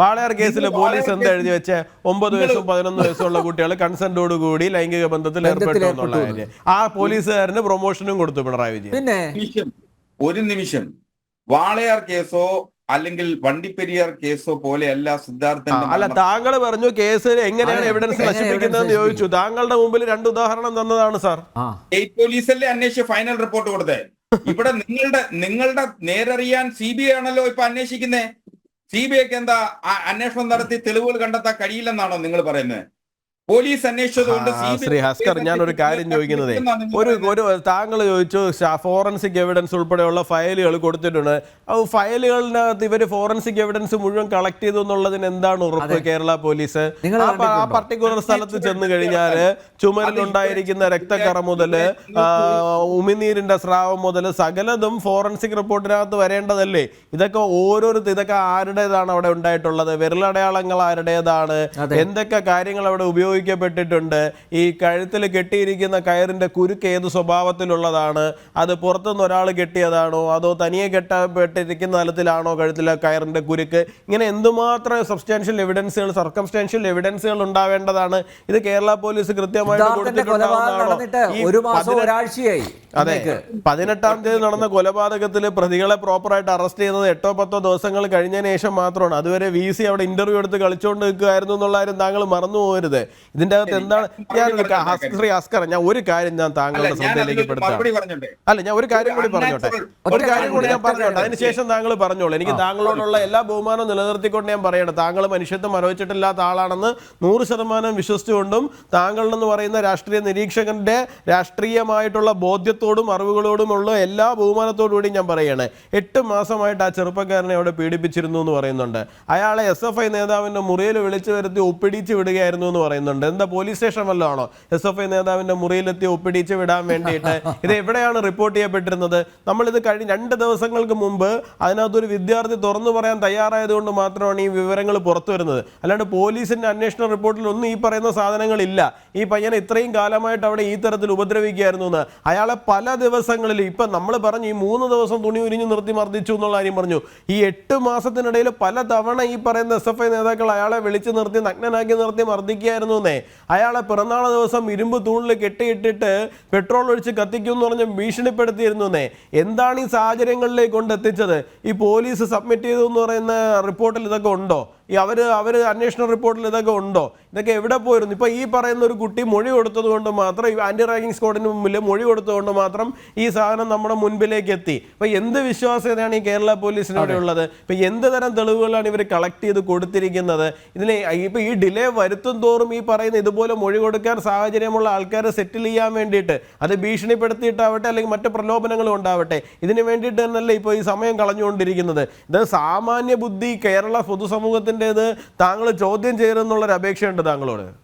വാളയാർ കേസിൽ പോലീസ് എന്ത് എഴുതി വെച്ച? ഒമ്പത് വയസ്സും പതിനൊന്ന് വയസ്സുള്ള കുട്ടികൾ കൺസെന്റോട് കൂടി ലൈംഗിക ബന്ധത്തിൽ ഏർപ്പെട്ടു എന്നുള്ള കാര്യം. ആ പോലീസുകാരന് പ്രൊമോഷനും കൊടുത്തു പിണറായി വിജയൻ. പിന്നെ? ഒരു നിമിഷം. വാളയാർ കേസോ അല്ലെങ്കിൽ വണ്ടിപ്പെരിയാർ കേസോ പോലെയല്ല അല്ല സിദ്ധാർത്ഥന്റെ അല്ല താങ്കൾ പറഞ്ഞു കേസ് എങ്ങനെയാണ് എവിഡൻസ് നശിപ്പിക്കുന്നതെന്ന് ചോദിച്ചു. താങ്കളുടെ മുമ്പിൽ രണ്ട് ഉദാഹരണം തന്നതാണ് സാർ. സ്റ്റേറ്റ് പോലീസല്ലേ അന്വേഷിച്ച് ഫൈനൽ റിപ്പോർട്ട് കൊടുത്തേ? ഇവിടെ നിങ്ങളുടെ നിങ്ങളുടെ നേരറിയാൻ സി ബി ഐ ആണല്ലോ ഇപ്പൊ അന്വേഷിക്കുന്നേ. സി ബി ഐക്ക് എന്താ അന്വേഷണം നടത്തി തെളിവുകൾ കണ്ടെത്താൻ കഴിയില്ലെന്നാണോ നിങ്ങൾ പറയുന്നത്? പോലീസ് അന്വേഷിച്ചതുകൊണ്ട് ശ്രീ ഹസ്കർ ഞാൻ ഒരു കാര്യം ചോദിക്കുന്നതേ ഒരു ഒരു താങ്കൾ ചോദിച്ചു ഫോറൻസിക് എവിഡൻസ് ഉൾപ്പെടെയുള്ള ഫയലുകൾ കൊടുത്തിട്ടുണ്ട്. ആ ഫയലുകളിനകത്ത് ഇവർ ഫോറൻസിക് എവിഡൻസ് മുഴുവൻ കളക്ട് ചെയ്തു എന്നുള്ളതിന് എന്താണ് ഉറപ്പ് കേരള പോലീസ്? ആ ആ പർട്ടിക്കുലർ സ്ഥലത്ത് ചെന്ന് കഴിഞ്ഞാൽ ചുമരിലുണ്ടായിരിക്കുന്ന രക്തക്കറ മുതൽ ഉമിനീരിന്റെ സ്രാവം മുതൽ സകലതും ഫോറൻസിക് റിപ്പോർട്ടിനകത്ത് വരേണ്ടതല്ലേ? ഇതൊക്കെ ഓരോരുത്തർ ഇതൊക്കെ ആരുടേതാണ് അവിടെ ഉണ്ടായിട്ടുള്ളത്? വിരലടയാളങ്ങൾ ആരുടേതാണ്. എന്തൊക്കെ കാര്യങ്ങൾ അവിടെ ഉപയോഗിക്കപ്പെട്ടിട്ടുണ്ട് ഈ കഴുത്തിൽ കെട്ടിയിരിക്കുന്ന കയറിന്റെ കുരുക്ക് ഏത് സ്വഭാവത്തിലുള്ളതാണ്? അത് പുറത്തുനിന്ന് ഒരാൾ കെട്ടിയതാണോ? അതോ തനിയെ കെട്ടപ്പെട്ടിരിക്കുന്ന തലത്തിലാണോ കഴുത്തിലെ കയറിന്റെ കുരുക്ക്? ഇങ്ങനെ എന്തുമാത്രം സബ്സ്റ്റാൻഷ്യൽ എവിഡൻസുകൾ സർക്കംസ്റ്റാൻഷ്യൽ എവിഡൻസുകൾ ഉണ്ടാവേണ്ടതാണ്? ഇത് കേരള പോലീസ് കൃത്യമായിട്ട് കൊടുത്തിട്ടുണ്ടാവുന്നതാണോ? അതെ. പതിനെട്ടാം തീയതി നടന്ന കൊലപാതകത്തിൽ പ്രതികളെ പ്രോപ്പറായിട്ട് അറസ്റ്റ് ചെയ്യുന്നത് എട്ടോ പത്തോ ദിവസങ്ങൾ കഴിഞ്ഞതിന് ശേഷം മാത്രമാണ്. അതുവരെ വി സി അവിടെ ഇന്റർവ്യൂ എടുത്ത് കളിച്ചുകൊണ്ട് നിൽക്കുകയായിരുന്നു എന്നുള്ള കാര്യം താങ്കൾ മറന്നു പോകരുത് ഇതിന്റെ അകത്ത് എന്താണ്? ഞാൻ ശ്രീ അസ്കർ ഞാൻ ഒരു കാര്യം ഞാൻ താങ്കളുടെ ശ്രദ്ധയിലേക്ക് പെടുത്താം അല്ല ഞാൻ ഒരു കാര്യം കൂടി പറഞ്ഞോട്ടെ. ഒരു കാര്യം കൂടി ഞാൻ പറഞ്ഞോട്ടെ. അതിനുശേഷം താങ്കൾ പറഞ്ഞോളൂ. എനിക്ക് താങ്കളോടുള്ള എല്ലാ ബഹുമാനവും നിലനിർത്തിക്കൊണ്ട് ഞാൻ പറയട്ടെ താങ്കൾ മനുഷ്യത്വം മരവിച്ചിട്ടില്ലാത്ത ആളാണെന്ന് നൂറ് ശതമാനം വിശ്വസിച്ചുകൊണ്ടും താങ്കളെന്ന് പറയുന്ന രാഷ്ട്രീയ നിരീക്ഷകന്റെ രാഷ്ട്രീയമായിട്ടുള്ള ബോധ്യത്തോടും അറിവുകളോടുമുള്ള എല്ലാ ബഹുമാനത്തോടു കൂടി ഞാൻ പറയണേ. എട്ട് മാസമായിട്ട് ആ ചെറുപ്പക്കാരനെ അവിടെ പീഡിപ്പിച്ചിരുന്നു എന്ന് പറയുന്നുണ്ട്. അയാളെ എസ് എഫ് ഐ നേതാവിന്റെ മുറിയിൽ വിളിച്ചു വരുത്തി ഒപ്പിടിച്ച് വിടുകയായിരുന്നു എന്ന് പറയുന്നുണ്ട്. എന്താ പോലീസ് സ്റ്റേഷൻ വല്ലതും ആണോ എസ് എഫ് ഐ നേതാവിന്റെ മുറിയിലെത്തി ഒപ്പിടിച്ച് വിടാൻ വേണ്ടിയിട്ട്. ഇത് എവിടെയാണ് റിപ്പോർട്ട് ചെയ്യപ്പെട്ടിരുന്നത്? നമ്മളിത് കഴിഞ്ഞ രണ്ട് ദിവസങ്ങൾക്ക് മുമ്പ് അതിനകത്തൊരു വിദ്യാർത്ഥി തുറന്നു പറയാൻ തയ്യാറായതുകൊണ്ട് മാത്രമാണ് ഈ വിവരങ്ങൾ പുറത്തു വരുന്നത്. അല്ലാണ്ട് പോലീസിന്റെ അന്വേഷണ റിപ്പോർട്ടിൽ ഒന്നും ഈ പറയുന്ന സാധനങ്ങളില്ല. ഈ പയ്യനെ ഇത്രയും കാലമായിട്ട് അവിടെ ഈ തരത്തിൽ ഉപദ്രവിക്കുകയായിരുന്നു എന്ന്. അയാളെ പല ദിവസങ്ങളിൽ ഇപ്പം നമ്മൾ പറഞ്ഞു ഈ മൂന്ന് ദിവസം തുണി ഉരിഞ്ഞു നിർത്തി മർദ്ദിച്ചു എന്നുള്ള കാര്യം പറഞ്ഞു. ഈ എട്ട് മാസത്തിനിടയിൽ പല തവണ ഈ പറയുന്ന എസ് എഫ് ഐ നേതാക്കൾ അയാളെ വിളിച്ചു നിർത്തി നഗ്നനാക്കി നിർത്തി മർദ്ദിക്കുകയായിരുന്നു എന്നേ. അയാളെ പിറന്നാൾ ദിവസം ഇരുമ്പ് തൂണിൽ കെട്ടിയിട്ടിട്ട് പെട്രോൾ ഒഴിച്ച് കത്തിക്കും എന്ന് പറഞ്ഞ് ഭീഷണിപ്പെടുത്തിയിരുന്നു എന്നേ എന്താണ് ഈ സാഹചര്യങ്ങളിലേക്ക് കൊണ്ടെത്തിച്ചത്? ഈ പോലീസ് സബ്മിറ്റ് ചെയ്തു എന്ന് പറയുന്ന റിപ്പോർട്ടിൽ ഇതൊക്കെ ഉണ്ടോ? ഈ അവർ അവർ അന്വേഷണ റിപ്പോർട്ടിൽ ഇതൊക്കെ ഉണ്ടോ? ഇതൊക്കെ എവിടെ പോയിരുന്നു? ഇപ്പോൾ ഈ പറയുന്ന ഒരു കുട്ടി മൊഴി കൊടുത്തതുകൊണ്ട് മാത്രം ഈ ആന്റി റാങ്കിങ് സ്ക്വാഡിന് മുമ്പിൽ മൊഴി കൊടുത്തതുകൊണ്ട് മാത്രം ഈ സാധനം നമ്മുടെ മുൻപിലേക്ക് എത്തി. അപ്പോൾ എന്ത് വിശ്വാസ്യതയാണ് ഈ കേരള പോലീസിന് ഇവിടെ ഉള്ളത്? ഇപ്പോൾ എന്ത് തരം തെളിവുകളാണ് ഇവർ കളക്ട് ചെയ്ത് കൊടുത്തിരിക്കുന്നത്? ഇതിന് ഇപ്പോൾ ഈ ഡിലേ വരുത്തും തോറും ഈ പറയുന്ന ഇതുപോലെ മൊഴി കൊടുക്കാൻ സാഹചര്യമുള്ള ആൾക്കാരെ സെറ്റിൽ ചെയ്യാൻ വേണ്ടിയിട്ട് അത് ഭീഷണിപ്പെടുത്തിയിട്ടാവട്ടെ അല്ലെങ്കിൽ മറ്റ് പ്രലോഭനങ്ങളും ഉണ്ടാവട്ടെ ഇതിന് വേണ്ടിയിട്ട് തന്നെയല്ലേ ഇപ്പോൾ ഈ സമയം കളഞ്ഞുകൊണ്ടിരിക്കുന്നത്? ഇത് സാമാന്യ ബുദ്ധി കേരള പൊതുസമൂഹത്തിന്റെത് താങ്കൾ ചോദ്യം ചെയ്യരുതെന്നുള്ളൊരു അപേക്ഷയുണ്ട് താങ്കളോട്.